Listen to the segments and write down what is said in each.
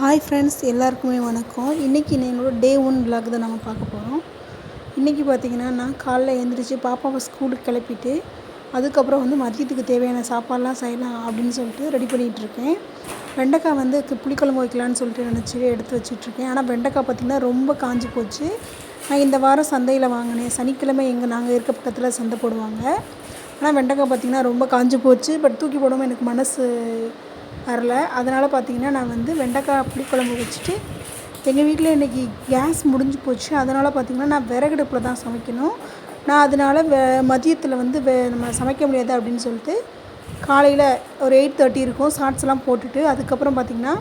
Hi friends எல்லாருக்குமே வணக்கம். இன்றைக்கி என்னோட டே ஒன் விலாக் தான் நம்ம பார்க்க போகிறோம் இன்றைக்கி பார்த்தீங்கன்னா நான் காலைல எழுந்திரிச்சு பாப்பாவை ஸ்கூலுக்கு கிளப்பிட்டு அதுக்கப்புறம் வந்து மதியத்துக்கு தேவையான சாப்பாடெலாம் செய்யலாம் அப்படின்னு சொல்லிட்டு ரெடி பண்ணிகிட்டு இருக்கேன். வெண்டைக்காய் வந்து புளிக்குழம்பு வைக்கலான்னு சொல்லிட்டு நினச்சி எடுத்து வச்சிட்ருக்கேன் ஆனால் வெண்டைக்காய் பார்த்திங்கன்னா ரொம்ப காஞ்சி போச்சு. நான் இந்த வாரம் சந்தையில் வாங்கினேன். சனிக்கிழமை எங்கள் நாங்கள் இருக்க பக்கத்தில் சந்தை போடுவாங்க. ஆனால் வெண்டைக்காய் பார்த்திங்கன்னா ரொம்ப காஞ்சி போச்சு. பட் தூக்கி போடாமல் எனக்கு மனசு வரல. அதனால் பார்த்தீங்கன்னா நான் வந்து வெண்டைக்காய் புளிக்குழம்பு வச்சுட்டு எங்கள் வீட்டில் இன்றைக்கி கேஸ் முடிஞ்சு போச்சு. அதனால் பார்த்திங்கன்னா நான் விறகடுப்பில் தான் சமைக்கணும். நான் அதனால் வெ மதியத்தில் வந்து வெ நம்ம சமைக்க முடியாது அப்படின்னு சொல்லிட்டு காலையில் ஒரு எயிட் தேர்ட்டி இருக்கும். ஷார்ட்ஸ்லாம் போட்டுட்டு அதுக்கப்புறம் பார்த்திங்கன்னா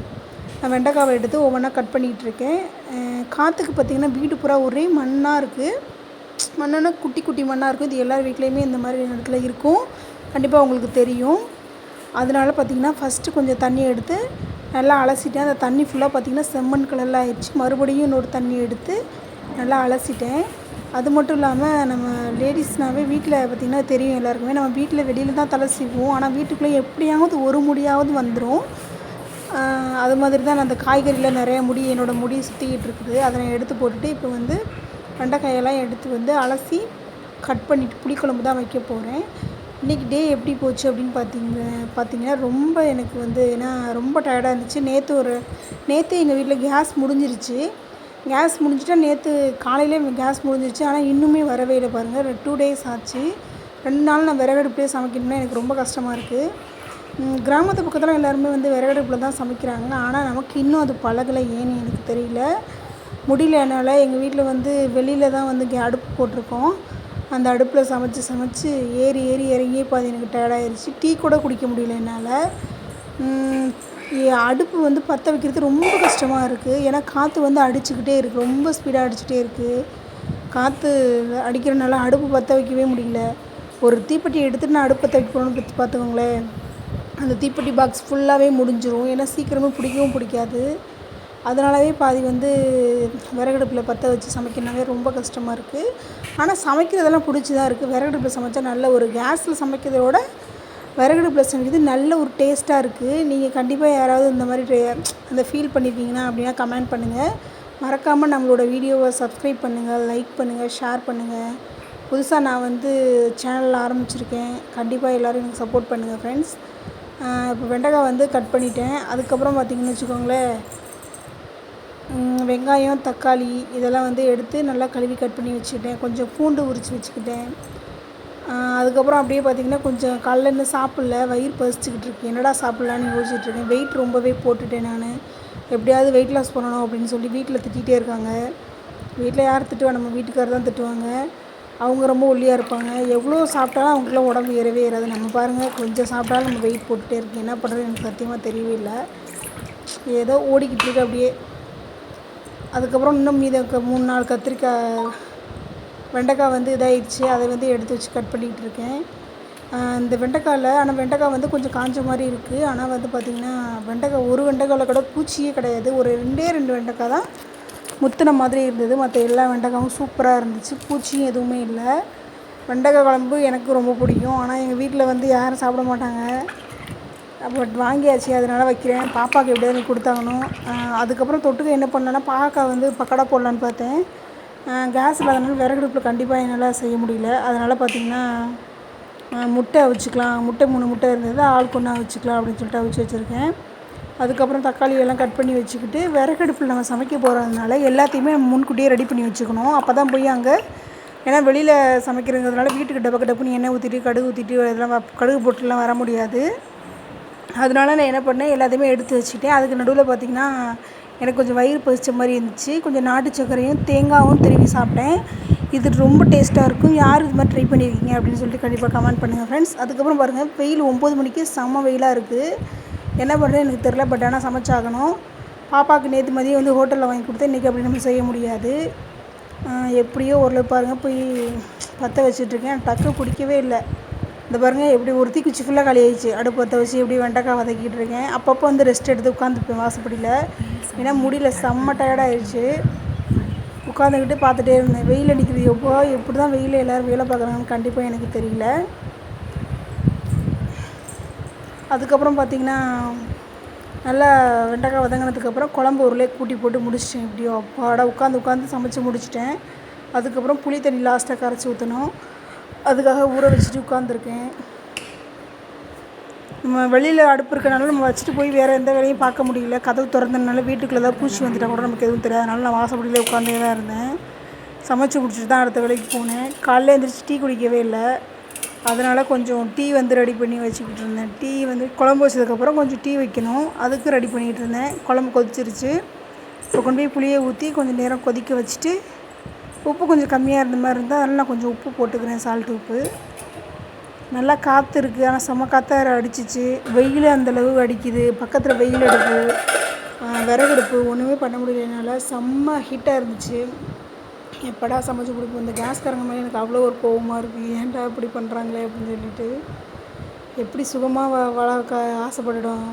நான் வெண்டைக்காவை எடுத்து ஒவ்வொன்றா கட் பண்ணிகிட்டு இருக்கேன். காற்றுக்கு பார்த்திங்கன்னா வீடு பூரா ஒரே மண்ணாக இருக்குது மண்ணுன்னா குட்டி குட்டி மண்ணாக இருக்கும். இது எல்லார் வீட்லேயுமே இந்த மாதிரி இடத்துல இருக்கும். கண்டிப்பாக உங்களுக்கு தெரியும். அதனால பார்த்திங்கன்னா ஃபஸ்ட்டு கொஞ்சம் தண்ணி எடுத்து நல்லா அலசிட்டேன். அந்த தண்ணி ஃபுல்லாக பார்த்திங்கன்னா செம்மண் கலரில் ஆயிடுச்சு. மறுபடியும் இன்னொரு தண்ணி எடுத்து நல்லா அலசிட்டேன். அது மட்டும் இல்லாமல் நம்ம லேடிஸ்னாவே வீட்டில் பார்த்திங்கன்னா தெரியும் எல்லாருக்குமே. நம்ம வீட்டில் வெளியில் தான் தலை சீவுவோம். ஆனால் வீட்டுக்குள்ளே எப்படியாவது ஒரு முடியாவது வந்துடும் அது மாதிரி தான் நான் அந்த காய்கறியில் நிறைய முடி என்னோடய முடி சுற்றிக்கிட்டு இருக்குது. அதை நான் எடுத்து போட்டுட்டு இப்போ வந்து வெண்டைக்காயெல்லாம் எடுத்து வந்து அலசி கட் பண்ணிவிட்டு புளிக்குழம்பு தான் வைக்க போகிறேன் இன்றைக்கி டே எப்படி போச்சு அப்படின்னு பார்த்தீங்க பார்த்தீங்கன்னா ரொம்ப எனக்கு வந்து ஏன்னா ரொம்ப டயர்டாக இருந்துச்சு. நேற்று ஒரு நேற்று எங்கள் வீட்டில் கேஸ் முடிஞ்சிருச்சு. கேஸ் முடிஞ்சிட்டா நேற்று காலையிலே கேஸ் முடிஞ்சிருச்சு. ஆனால் இன்னுமே வரவே இல்லை பாருங்கள் டூ டேஸ் ஆச்சு. ரெண்டு நாள் நான் விறகடுப்புலேயே சமைக்கணும்னா எனக்கு ரொம்ப கஷ்டமாக இருக்குது கிராமத்து பக்கத்தில் எல்லாருமே வந்து விறகடுப்பில் தான் சமைக்கிறாங்க. ஆனால் நமக்கு இன்னும் அது பழகலை ஏன்னு எனக்கு தெரியல. முடியல என்னால். எங்கள் வீட்டில் வந்து வெளியில் தான் வந்து அடுப்பு போட்டிருக்கோம். அந்த அடுப்பில் சமைச்சு சமைச்சு ஏறி ஏறி இறங்கி பாதி எனக்கு டயர்டாயிருச்சு. டீ கூட குடிக்க முடியல என்னால். அடுப்பு வந்து பற்ற வைக்கிறது ரொம்ப கஷ்டமாக இருக்குது ஏன்னா காற்று வந்து அடிச்சுக்கிட்டே இருக்குது ரொம்ப ஸ்பீடாக அடிச்சுட்டே இருக்குது காற்று அடிக்கிறனால அடுப்பு பற்ற வைக்கவே முடியல. ஒரு தீப்பெட்டி எடுத்துட்டு நான் அடுப்பு பற்ற வைக்கணும்னு பற்றி பார்த்துக்கோங்களேன். அந்த தீப்பெட்டி பாக்ஸ் ஃபுல்லாகவே முடிஞ்சிடும் ஏன்னா சீக்கிரமே பிடிக்கவும் பிடிக்காது. அதனாலவே பாதி வந்து விறகடுப்பில் பற்ற வச்சு சமைக்கணுனாவே ரொம்ப கஷ்டமாக இருக்குது ஆனால் சமைக்கிறதெல்லாம் பிடிச்சி தான் இருக்குது விறகடுப்பில் சமைச்சா நல்ல ஒரு கேஸில் சமைக்கிறத விட விறகடுப்பில் சமைக்கிறது நல்ல ஒரு டேஸ்ட்டாக இருக்குது நீங்கள் கண்டிப்பாக யாராவது இந்த மாதிரி அந்த ஃபீல் பண்ணியிருக்கீங்கன்னா அப்படின்னா கமெண்ட் பண்ணுங்கள் மறக்காமல் நம்மளோட வீடியோவை சப்ஸ்கிரைப் பண்ணுங்கள் லைக் பண்ணுங்கள் ஷேர் பண்ணுங்கள் புதுசாக நான் வந்து சேனல் ஆரம்பிச்சிருக்கேன். கண்டிப்பாக எல்லோரும் எனக்கு சப்போர்ட் பண்ணுங்கள் ஃப்ரெண்ட்ஸ். இப்போ வெண்டைக்காய் வந்து கட் பண்ணிட்டேன். அதுக்கப்புறம் பார்த்திங்கன்னு வச்சுக்கோங்களேன் வெங்காயம் தக்காளி இதெல்லாம் வந்து எடுத்து நல்லா கழுவி கட் பண்ணி வச்சுக்கிட்டேன். கொஞ்சம் பூண்டு உரித்து வச்சுக்கிட்டேன். அதுக்கப்புறம் அப்படியே பார்த்தீங்கன்னா கொஞ்சம் காலைல இன்னும் சாப்பிடல வயிறு பசிச்சுக்கிட்டு இருக்கு. என்னடா சாப்பிட்லான்னு யோசிச்சுட்ருக்கேன் வெயிட் ரொம்பவே போட்டுட்டேன் நான். எப்படியாவது வெயிட் லாஸ் பண்ணணும் அப்படின்னு சொல்லி வீட்டில் திட்டிகிட்டே இருக்காங்க. வீட்டில் யார் திட்டுவா? நம்ம வீட்டுக்காரர் தான் திட்டுவாங்க. அவங்க ரொம்ப ஒல்லியாக இருப்பாங்க. எவ்வளோ சாப்பிட்டாலும் அவங்களுக்குலாம் உடம்பு ஏறவே ஏறாது. நம்ம பாருங்கள் கொஞ்சம் சாப்பிட்டாலும் நம்ம வெயிட் போட்டுகிட்டே இருக்கு என்ன பண்ணுறது எனக்கு சத்தியமாக தெரியவே இல்லை. ஏதோ ஓடிக்கிட்டு இருக்கு அப்படியே. அதுக்கப்புறம் இன்னும் மீத க- மூணு நாலு கத்திரிக்காய் வெண்டைக்காய் வந்து இதாகிடுச்சு அதை வந்து எடுத்து வச்சு கட் பண்ணிகிட்டு இருக்கேன். இந்த வெண்டைக்காயில் ஆனால் வெண்டைக்காய் வந்து கொஞ்சம் காஞ்ச மாதிரி இருக்குது ஆனால் வந்து பார்த்திங்கன்னா வெண்டைக்காய் ஒரு வெண்டைக்காயில் கூட பூச்சியே கிடையாது. ஒரு ரெண்டே ரெண்டு வெண்டைக்காய் தான் முத்தின மாதிரி இருந்தது. மற்ற எல்லா வெண்டைக்காயும் சூப்பராக இருந்துச்சு. பூச்சியும் எதுவுமே இல்லை. வெண்டைக்காய் குழம்பு எனக்கு ரொம்ப பிடிக்கும். ஆனால் எங்கள் வீட்டில் வந்து யாரும் சாப்பிட மாட்டாங்க. பட் வாங்கியாச்சு அதனால் வைக்கிறேன். பாப்பாவுக்கு எப்படியாவது கொடுத்தாகணும். அதுக்கப்புறம் தொட்டுக்க என்ன பண்ணேன்னா பாக்கா வந்து பக்கடா போடலான்னு பார்த்தேன். கேஸ் இல்லாதனால விறகடுப்பில் கண்டிப்பாக என்னால் செய்ய முடியல. அதனால் பார்த்திங்கன்னா முட்டை அவிச்சிக்கலாம். முட்டை மூணு முட்டை இருந்தது ஆள் கொண்டா வச்சுக்கலாம் அப்படின்னு சொல்லிட்டு அவிச்சு வச்சுருக்கேன். அதுக்கப்புறம் தக்காளி எல்லாம் கட் பண்ணி வச்சுக்கிட்டு விறகடுப்பில் நம்ம சமைக்க போகிறதுனால எல்லாத்தையுமே முன்கூட்டியே ரெடி பண்ணி வச்சுக்கணும். அப்போ தான் போய் அங்கே ஏன்னா வெளியில் சமைக்கிறதுனால வீட்டுக்கு டபக்கு டப்புன்னு எண்ணெய் ஊற்றிட்டு கடுகு ஊற்றிட்டு இதெல்லாம் கடுகு போட்டுலாம் வர முடியாது. அதனால நான் என்ன பண்ணேன் எல்லாத்தையுமே எடுத்து வச்சுட்டேன் அதுக்கு நடுவில் பார்த்திங்கன்னா எனக்கு கொஞ்சம் வயிறு பசிச்ச மாதிரி இருந்துச்சு. கொஞ்சம் நாட்டு சர்க்கரையும் தேங்காயும் திருவி சாப்பிட்டேன். இது ரொம்ப டேஸ்ட்டாக இருக்கும். யார் இது மாதிரி ட்ரை பண்ணியிருக்கீங்க அப்படின்னு சொல்லிட்டு கண்டிப்பாக கமெண்ட் பண்ணுங்கள் ஃப்ரெண்ட்ஸ் அதுக்கப்புறம் பாருங்கள் வெயில் ஒம்பது மணிக்கு செம்ம வெயிலாக இருக்குது என்ன பண்ணுறது எனக்கு தெரில பட் ஆனால் சமைச்சாகணும். பாப்பாவுக்கு நேற்று மதியம் வந்து ஹோட்டலில் வாங்கி கொடுத்தேன். இன்றைக்கி அப்படி நம்ம செய்ய முடியாது. எப்படியோ ஓரளவு பாருங்கள் போய் பற்ற வச்சுட்ருக்கேன் டக்கு பிடிக்கவே இல்லை. இந்த பாருங்கள் எப்படி ஒரு தீக்குச்சி ஃபுல்லாக காலி ஆயிடுச்சு. அடுப்பு பற்ற வச்சு எப்படி வெண்டைக்காய் வதக்கிட்டு இருக்கேன். அப்பப்போ வந்து ரெஸ்ட் எடுத்து உட்காந்துப்பேன் வாசப்படியில். ஏன்னா முடியல செம்ம டயர்டாயிடுச்சு உட்காந்துக்கிட்டு பார்த்துட்டே இருந்தேன். வெயில் அடிக்கிறது எப்போ எப்படி தான் வெயில் எல்லோரும் வேலை பார்க்குறாங்கன்னு கண்டிப்பாக எனக்கு தெரியல. அதுக்கப்புறம் பார்த்திங்கன்னா நல்லா வெண்டைக்காய் வதங்கினதுக்கப்புறம் குழம்பு உருளையை கூட்டி போட்டு முடிச்சிட்டேன். எப்படியோ அப்பாடா உட்காந்து உட்காந்து சமைச்சு முடிச்சிட்டேன். அதுக்கப்புறம் புளி தண்ணி லாஸ்ட்டாக கரைச்சி ஊற்றணும் அதுக்காக ஊற வச்சுட்டு உட்காந்துருக்கேன் நம்ம வெளியில் அடுப்பு இருக்கனால நம்ம வச்சுட்டு போய் வேறு எந்த வேலையும் பார்க்க முடியல. கதவு திறந்ததுனால வீட்டுக்குள்ளே தான் பூச்சி வந்துட்டால் கூட நமக்கு எதுவும் தெரியாது. நான் வாசப்படியில் உட்காந்தே தான் இருந்தேன். சமைச்சு முடிச்சுட்டு தான் அடுத்த வேலைக்கு போனேன். காலையில் எழுந்திரிச்சு டீ குடிக்கவே இல்லை. அதனால் கொஞ்சம் டீ வந்து ரெடி பண்ணி வச்சுக்கிட்டு இருந்தேன். டீ வந்து குழம்பு வச்சதுக்கப்புறம் கொஞ்சம் டீ வைக்கணும். அதுக்கும் ரெடி பண்ணிகிட்டு இருந்தேன். குழம்பு கொதிச்சிருச்சு. இப்போ கொண்டு போய் புளியை ஊற்றி கொஞ்சம் நேரம் கொதிக்க வச்சுட்டு உப்பு கொஞ்சம் கம்மியாக இருந்த மாதிரி இருந்தால் அதனால் நான் கொஞ்சம் உப்பு போட்டுக்கிறேன் சால்ட் உப்பு. நல்லா காற்று இருக்குது ஆனால் செம்ம காற்றாக அடிச்சிச்சு. வெயில் அந்தளவு அடிக்குது. பக்கத்தில் வெயில் அடுப்பு விறகு அடுப்பு ஒன்றுமே பண்ண முடியலனால செம்ம ஹீட்டாக இருந்துச்சு. எப்படா சமைச்சு கொடுப்போம்? இந்த கேஸ்காரங்க மேலே எனக்கு அவ்வளோ ஒரு கோவமாக இருக்குது ஏன்டா இப்படி பண்ணுறாங்களே அப்படின்னு சொல்லிட்டு. எப்படி சுகமாக வ வளர்க்க ஆசைப்பட்டுட்டோம்.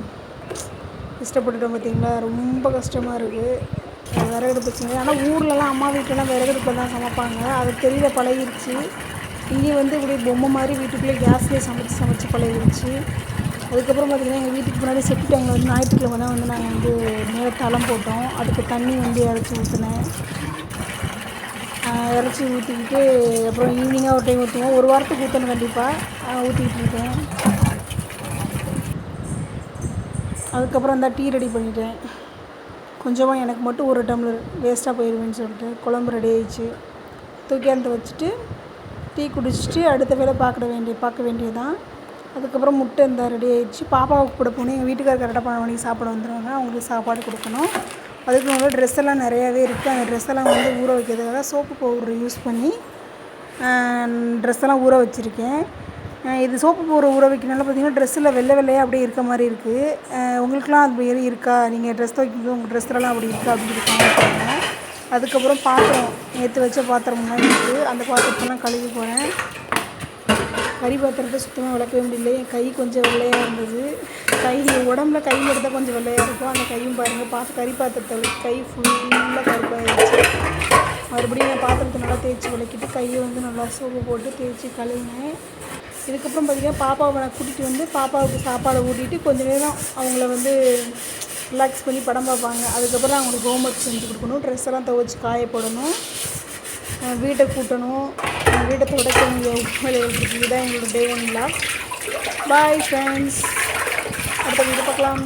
இஷ்டப்பட்டுட்டோம் பார்த்தீங்களா ரொம்ப கஷ்டமாக இருக்குது விறகு பிரச்சனை ஆனால் ஊர்லலாம் அம்மா வீட்டிலலாம் விறகு அடுப்பில் தான் சமைப்பாங்க. அது தெரியல பழகிருச்சு. இங்கே வந்து இப்படி பொம்மை மாதிரி வீட்டுக்குள்ளே கேஸ்லேயே சமைச்சு சமைச்சு பழகிருச்சு. அதுக்கப்புறம் பார்த்திங்கன்னா எங்கள் வீட்டுக்கு முன்னாடி செட்டு டேங்கில் வந்து ஞாயிற்றுக்கிழமை தான் வந்து நாங்கள் வந்து மேலே தளம் போட்டோம். அதுக்கு தண்ணி வந்து இறச்சி ஊற்றினேன் இறச்சி ஊற்றிக்கிட்டு அப்புறம் ஈவினிங்காக ஒரு டைம் ஊற்றுவோம் ஒரு வாரத்துக்கு ஊற்றணும் கண்டிப்பாக ஊற்றிக்கிட்டு இருக்கேன். அதுக்கப்புறம் இந்த டீ ரெடி பண்ணிட்டேன். கொஞ்சமாக எனக்கு மட்டும் ஒரு டம்ளர் வேஸ்ட்டாக போயிடுவேன்னு சொல்லிட்டு குழம்பு ரெடி ஆயிடுச்சு. தூக்கி அந்த வச்சுட்டு டீ குடிச்சிட்டு அடுத்த வேலை பார்க்க வேண்டிய பார்க்க வேண்டியதுதான். அதுக்கப்புறம் முட்டை இந்த ரெடி ஆயிடுச்சு. பாப்பாவுக்கு கூட போனேன். எங்கள் வீட்டுக்கார் கரெக்டாக பன்னெண்டு மணிக்கு சாப்பிட வந்துடுவாங்க அவங்களுக்கு சாப்பாடு கொடுக்கணும். அதுக்கு மேலே ட்ரெஸ் எல்லாம் நிறையாவே இருக்குது அந்த ட்ரெஸ் எல்லாம் வந்து ஊற வைக்கிறதுக்காக சோப்பு பவுடர் யூஸ் பண்ணி ட்ரெஸ் எல்லாம் ஊற வச்சுருக்கேன். இது சோப்பு போடுற ஊற வைக்கனால பார்த்தீங்கன்னா ட்ரெஸ்ஸில் வெள்ளை வெள்ளையாக அப்படியே இருக்க மாதிரி இருக்குது உங்களுக்குலாம் அது மாரி இருக்கா? நீங்கள் ட்ரெஸ் துவைக்கும்போது உங்கள் ட்ரெஸ்லலாம் அப்படி இருக்கா அப்படின்னு சொல்லி அதுக்கப்புறம் பாத்திரம் நேற்று வச்ச பாத்திரம்லாம் இருக்குது அந்த பாத்திரத்தெல்லாம் கழுவி போகிறேன் கறி பாத்திரத்தை சுத்தமாக விளக்கவே முடியல. என் கை கொஞ்சம் வெள்ளையாக இருந்தது. கை உடம்புல கை எடுத்தால் கொஞ்சம் வெள்ளையாக இருக்கும். அந்த கையும் பாருங்கள் பார்த்து கறி பாத்திரத்தை கை ஃபுல்லாக கருப்பாகிடுச்சு மறுபடியும் என் பாத்திரத்தை நல்லா தேய்ச்சி விளக்கிட்டு கையை வந்து நல்லா சோப்பு போட்டு தேய்ச்சி கழுவினேன். இதுக்கப்புறம் பார்த்திங்கன்னா பாப்பாவை நான் கூட்டிகிட்டு வந்து பாப்பாவுக்கு சாப்பாடை ஊட்டிட்டு கொஞ்சம் நேரம் அவங்கள வந்து ரிலாக்ஸ் பண்ணி படம் பார்ப்பாங்க. அதுக்கப்புறம் அவங்களுக்கு ஹோம் ஒர்க் செஞ்சு கொடுக்கணும். ட்ரெஸ் எல்லாம் துவைச்சி காய போடணும். வீட்டை கூட்டணும். வீட்டை துடைக்கணும். வேண்டிய வேலைகள் இருக்குது இதுதான் எங்களோட டே ஒன் பாய் ஃப்ரெண்ட்ஸ் அடுத்த வீடு பார்க்கலாம்.